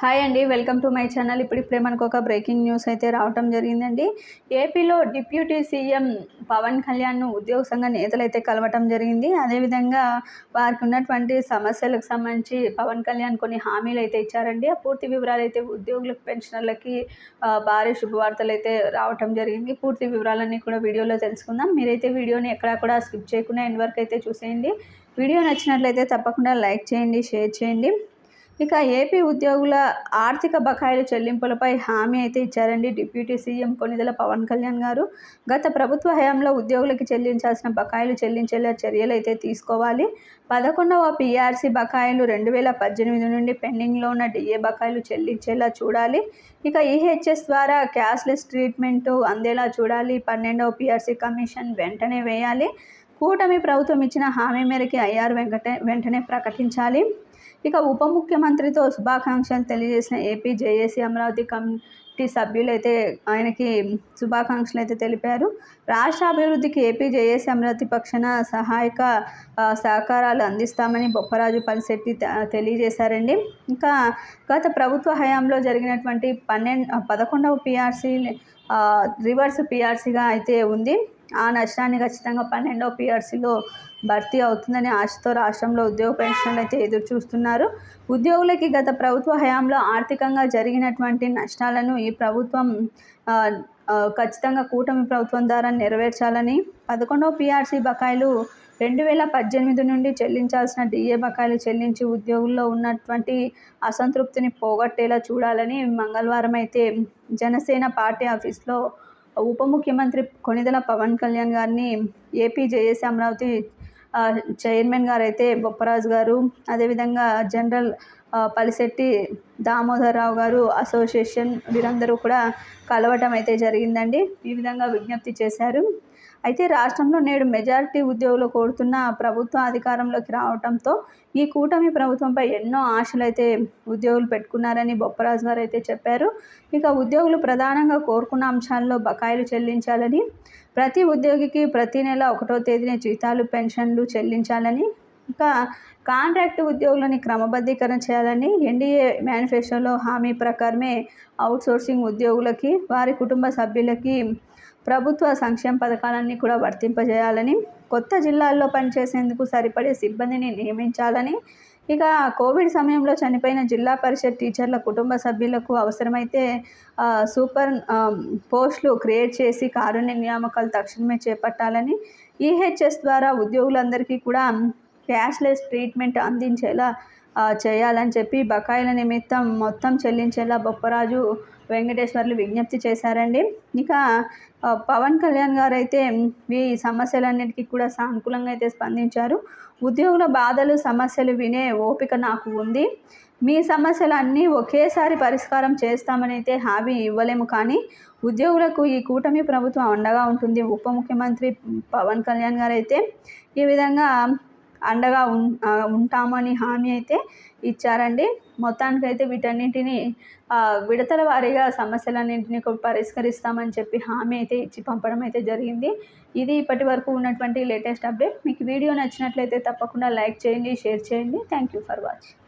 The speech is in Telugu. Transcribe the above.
హాయ్ అండి వెల్కమ్ టు మై ఛానల్. ఇప్పుడు ఇప్పుడే మనకు ఒక బ్రేకింగ్ న్యూస్ అయితే రావటం జరిగిందండి. ఏపీలో డిప్యూటీ సీఎం పవన్ కళ్యాణ్ను ఉద్యోగ సంఘ నేతలు అయితే కలవటం జరిగింది. అదేవిధంగా వారికి ఉన్నటువంటి సమస్యలకు సంబంధించి పవన్ కళ్యాణ్ కొన్ని హామీలు అయితే ఇచ్చారండి. ఆ పూర్తి వివరాలు అయితే ఉద్యోగులకు పెన్షనర్లకి భారీ శుభవార్తలు అయితే రావటం జరిగింది. పూర్తి వివరాలన్నీ కూడా వీడియోలో తెలుసుకుందాం. మీరైతే వీడియోని ఎక్కడా కూడా స్కిప్ చేయకుండా ఎండ్ వరకు అయితే చూసేయండి. వీడియో నచ్చినట్లయితే తప్పకుండా లైక్ చేయండి షేర్ చేయండి. ఇక ఏపీ ఉద్యోగుల ఆర్థిక బకాయిల చెల్లింపులపై హామీ అయితే ఇచ్చారండి డిప్యూటీ సీఎం కొనిదెల పవన్ కళ్యాణ్ గారు. గత ప్రభుత్వ హయాంలో ఉద్యోగులకి చెల్లించాల్సిన బకాయిలు చెల్లించేలా చర్యలు అయితే తీసుకోవాలి. పదకొండవ పీఆర్సీ బకాయిలు రెండు వేల పద్దెనిమిది నుండి పెండింగ్లో ఉన్న డిఏ బకాయిలు చెల్లించేలా చూడాలి. ఇక ఈహెచ్ఎస్ ద్వారా క్యాష్లెస్ ట్రీట్మెంట్ అందేలా చూడాలి. పన్నెండవ పీఆర్సీ కమిషన్ వెంటనే వేయాలి. కూటమి ప్రభుత్వం ఇచ్చిన హామీ మేరకు ఐఆర్ వెంకటే వెంటనే ప్రకటించాలి. ఇక ఉప ముఖ్యమంత్రితో శుభాకాంక్షలు తెలియజేసిన ఏపీ జేఏసీ అమరావతి కమిటీ సభ్యులు అయితే ఆయనకి శుభాకాంక్షలు అయితే తెలిపారు. రాష్ట్ర అభివృద్ధికి ఏపీ జేఏసీ అమరావతి పక్షాన సహాయక సహకారాలు అందిస్తామని బొప్పరాజు పలిశెట్టి తెలియజేశారండి. ఇంకా గత ప్రభుత్వ హయాంలో జరిగినటువంటి పన్నెండు పదకొండవ పిఆర్సీ రివర్స్ పిఆర్సీగా అయితే ఉంది. ఆ నష్టాన్ని ఖచ్చితంగా పన్నెండో పీఆర్సీలో భర్తీ అవుతుందని ఆశతో రాష్ట్రంలో ఉద్యోగ పెన్షన్లు అయితే ఎదురు చూస్తున్నారు ఉద్యోగులకి గత ప్రభుత్వ హయాంలో ఆర్థికంగా జరిగినటువంటి నష్టాలను ఈ ప్రభుత్వం ఖచ్చితంగా కూటమి ప్రభుత్వం ద్వారా నెరవేర్చాలని పదకొండవ పీఆర్సీ బకాయిలు రెండు వేల పద్దెనిమిది నుండి చెల్లించాల్సిన డిఏ బకాయిలు చెల్లించి ఉద్యోగుల్లో ఉన్నటువంటి అసంతృప్తిని పోగొట్టేలా చూడాలని మంగళవారం అయితే జనసేన పార్టీ ఆఫీస్లో ఉప ముఖ్యమంత్రి కొణిదెల పవన్ కళ్యాణ్ గారిని ఏపీ జేఏసీ అమరావతి చైర్మన్ గారు అయితే బొప్పరాజు గారు. అదేవిధంగా జనరల్ పలిశెట్టి దామోదరరావు గారు అసోసియేషన్ వీరందరూ కూడా కలవటం అయితే జరిగిందండి. ఈ విధంగా విజ్ఞప్తి చేశారు. అయితే రాష్ట్రంలో నేడు మెజారిటీ ఉద్యోగులు కోరుతున్న ప్రభుత్వ అధికారంలోకి రావడంతో ఈ కూటమి ప్రభుత్వంపై ఎన్నో ఆశలు అయితే ఉద్యోగులు పెట్టుకున్నారని బొప్పరాజు గారు అయితే చెప్పారు. ఇక ఉద్యోగులు ప్రధానంగా కోరుకున్న అంశాల్లో బకాయిలు చెల్లించాలని ప్రతి ఉద్యోగికి ప్రతి నెల ఒకటో తేదీన జీతాలు పెన్షన్లు చెల్లించాలని ఇంకా కాంట్రాక్ట్ ఉద్యోగులని క్రమబద్ధీకరణ చేయాలని ఎన్డీఏ మేనిఫెస్టోలో హామీ ప్రకారమే అవుట్సోర్సింగ్ ఉద్యోగులకి వారి కుటుంబ సభ్యులకి ప్రభుత్వ సంక్షేమ పథకాలన్నీ కూడా వర్తింపజేయాలని కొత్త జిల్లాల్లో పనిచేసేందుకు సరిపడే సిబ్బందిని నియమించాలని ఇక కోవిడ్ సమయంలో చనిపోయిన జిల్లా పరిషత్ టీచర్ల కుటుంబ సభ్యులకు అవసరమైతే సూపర్ పోస్టులు క్రియేట్ చేసి కారుణ్య నియామకాలు తక్షణమే చేపట్టాలని ఈహెచ్ఎస్ ద్వారా ఉద్యోగులందరికీ కూడా క్యాష్లెస్ ట్రీట్మెంట్ అందించేలా చేయాలని చెప్పి బకాయిల నిమిత్తం మొత్తం చెల్లించేలా బొప్పరాజు వెంకటేశ్వర్లు విజ్ఞప్తి చేశారండి. ఇక పవన్ కళ్యాణ్ గారు అయితే ఈ సమస్యలన్నిటికీ కూడా సానుకూలంగా అయితే స్పందించారు. ఉద్యోగుల బాధలు సమస్యలు వినే ఓపిక నాకు ఉంది. మీ సమస్యలు అన్నీ ఒకేసారి పరిష్కారం చేస్తామని అయితే హామీ ఇవ్వలేము కానీ ఉద్యోగులకు ఈ కూటమి ప్రభుత్వం అండగా ఉంటుంది. ఉప ముఖ్యమంత్రి పవన్ కళ్యాణ్ గారు అయితే ఈ విధంగా అండగా ఉంటామని హామీ అయితే ఇచ్చారండి. మొత్తానికైతే వీటన్నింటినీ విడతల వారీగా సమస్యలన్నింటినీ పరిష్కరిస్తామని చెప్పి హామీ అయితే ఇచ్చి పంపడం అయితే జరిగింది. ఇది ఇప్పటి వరకు ఉన్నటువంటి లేటెస్ట్ అప్డేట్. మీకు వీడియో నచ్చినట్లయితే తప్పకుండా లైక్ చేయండి షేర్ చేయండి. Thank you for watching